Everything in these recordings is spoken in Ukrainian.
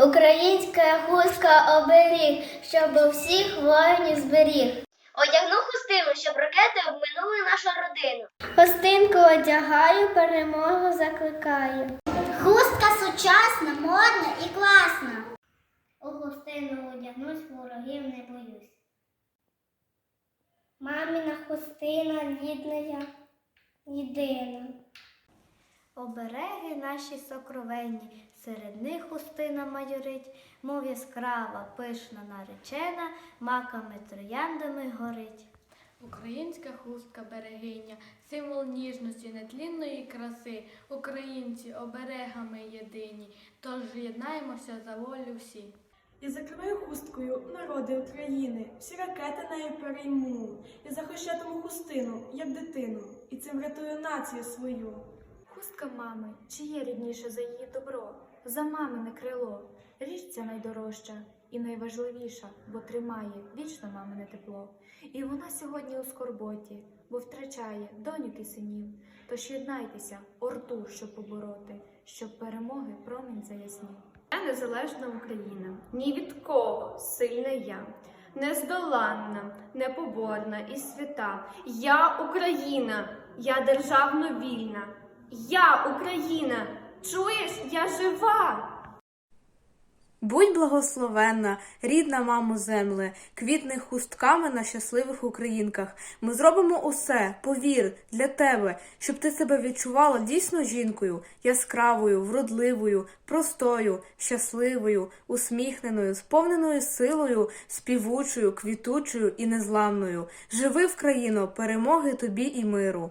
Українська хустка оберіг, щоб усіх воїнів зберіг. Одягну хустину, щоб ракети обминули нашу родину. Хустинку одягаю, перемогу закликаю. Хустка сучасна, модна і класна. У хустину одягнусь, ворогів не боюсь. Маміна хустина рідна, єдина. Обереги наші сокровенні, серед них хустина майорить, мов яскрава, пишна наречена, маками трояндами горить. Українська хустка берегиня, символ ніжності, нетлінної краси, українці оберегами єдині, тож єднаємося за волю всі. Я закриваю хусткою народи України, всі ракети нею перейму. Я захищатиму хустину, як дитину, і цим врятую націю свою. Хустка мами, чи є рідніше за її добро, за мамине крило, річ ця найдорожча і найважливіша, бо тримає вічно мамине тепло. І вона сьогодні у скорботі, бо втрачає доньок і синів. Тож єднайтеся, орду, щоб побороти, щоб перемоги промінь заяснів. Я незалежна Україна, ні від кого сильна я, нездоланна, непоборна і свята. Я Україна, я державно вільна. Я Україна, чуєш, я жива. Будь благословенна, рідна мамо земле, квітни хустками на щасливих українках. Ми зробимо усе, повір, для тебе, щоб ти себе відчувала дійсно жінкою, яскравою, вродливою, простою, щасливою, усміхненою, сповненою силою, співучою, квітучою і незламною. Живи в країну, перемоги тобі і миру.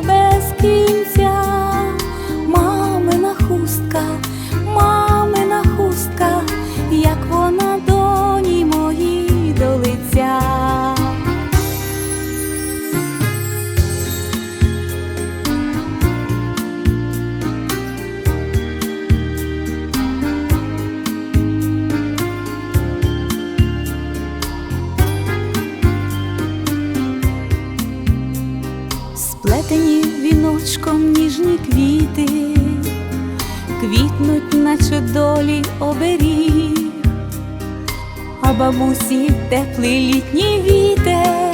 Сплетені віночком ніжні квіти, квітнуть, наче долі оберіг, а бабусі теплий літній вітер,